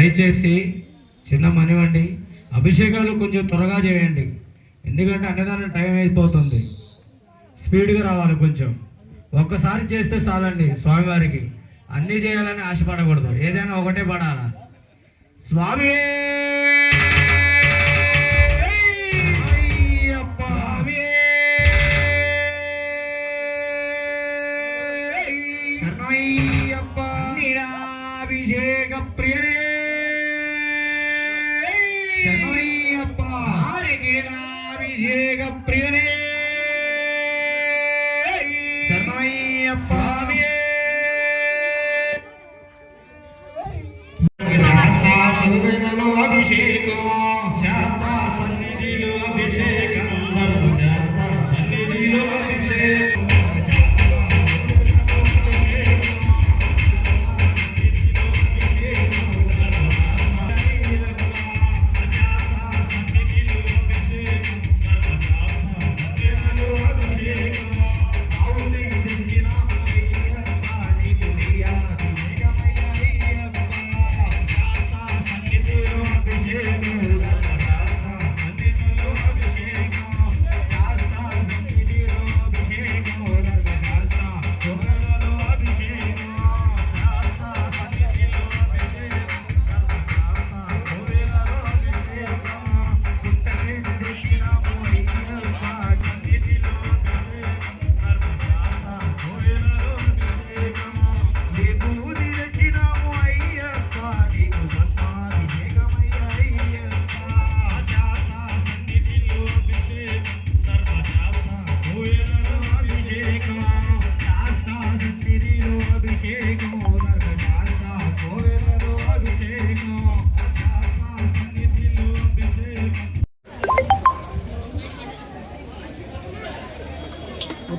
దయచేసి చిన్న మనవండి. అభిషేకాలు కొంచెం త్వరగా చేయండి. ఎందుకంటే అన్నదానం టైం అయిపోతుంది. స్పీడ్గా రావాలి కొంచెం. ఒక్కసారి చేస్తే చాలండి స్వామివారికి. అన్నీ చేయాలని ఆశపడకూడదు. ఏదైనా ఒకటే పడాలా? స్వామి! అభిషేక ప్రియనే! అభిషేక ప్రియనే స్వామి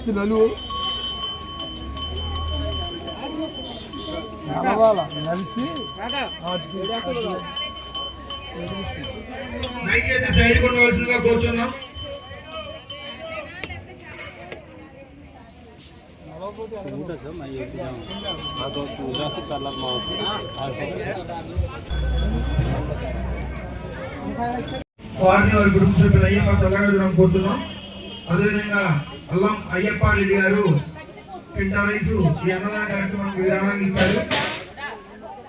వచ్చి నడవాల నలిసి దయచేసి సైడ్ కొనవలసిందిగా కూర్చున్నాం వారిని వారి కుటుంబ సభ్యులు అదేవిధంగా అల్లం అయ్యప్ప రెడ్డి గారు క్వింటా రైసు ఈ అన్నదాన కార్యక్రమం విరాళాన్ని ఇచ్చారు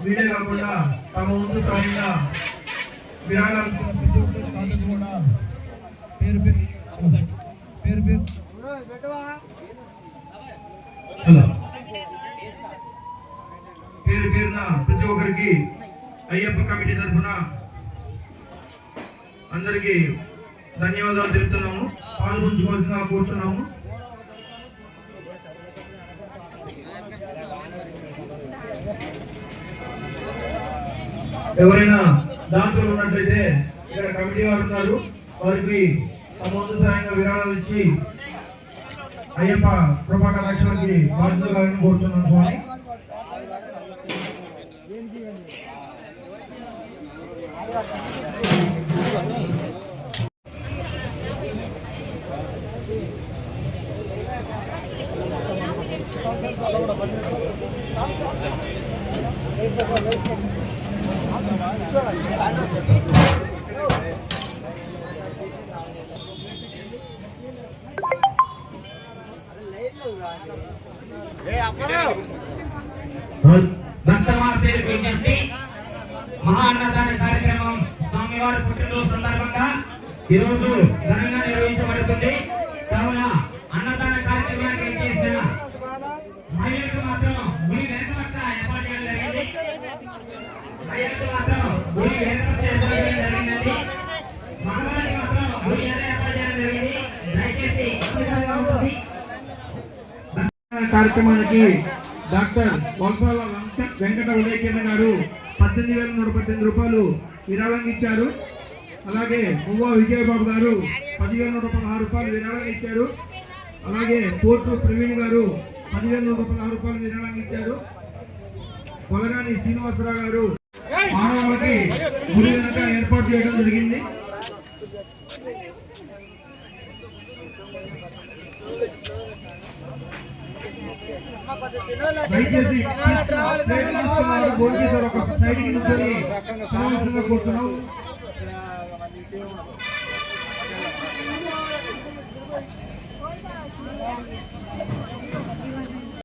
వీడే కాకుండా తమ ముందు సాయంగా విరాళాలు కూడా పేరు పేరు పేరు పేరు పేరు పేరున ప్రతి ఒక్కరికి అయ్యప్ప కమిటీ తరఫున అందరికీ ధన్యవాదాలు తెలుపుతున్నాము. పాల్గొంచుకోవాల్సిందిగా కోరుతున్నాము. ఎవరైనా దాంట్లో ఉన్నట్లయితే ఇక్కడ కమిటీ వారు ఉన్నారు. వారికి తమ వంతు సాయంగా విరాళాలు ఇచ్చి అయ్యప్ప కృపా కటాక్షానికి బాధ్యతగా కోరుతున్నాను స్వామి. భక్తమాసే విజ్ఞప్తి మహా కార్యక్రమం స్వామివారి పుట్టినరోజు సందర్భంగా ఈరోజు ఘనంగా నిర్వహించబడుతుంది. కార్యక్రమానికి డాక్టర్ వలసాల వెంక- వెంకట ఉదయకిరణ గారు పద్దెనిమిది వేల నూట పద్దెనిమిది రూపాయలు విరాళంగా ఇచ్చారు అలాగే మువ్వ విజయబాబు గారు పదివేల నూట పదహారు రూపాయలు విరాళంగా ఇచ్చారు అలాగే కోర్టు ప్రవీణ్ గారు పదివేల నూట పదహారు రూపాయలు విరాళంగా ఇచ్చారు కొలగాని శ్రీనివాసరావు గారు మానవులకి గుడి ఏర్పాటు చేయడం జరిగింది. దయచేసి ప్లేట్ భోజనం ఒక సైడ్కి నుంచొని సమావేశంగా కూర్చున్నాం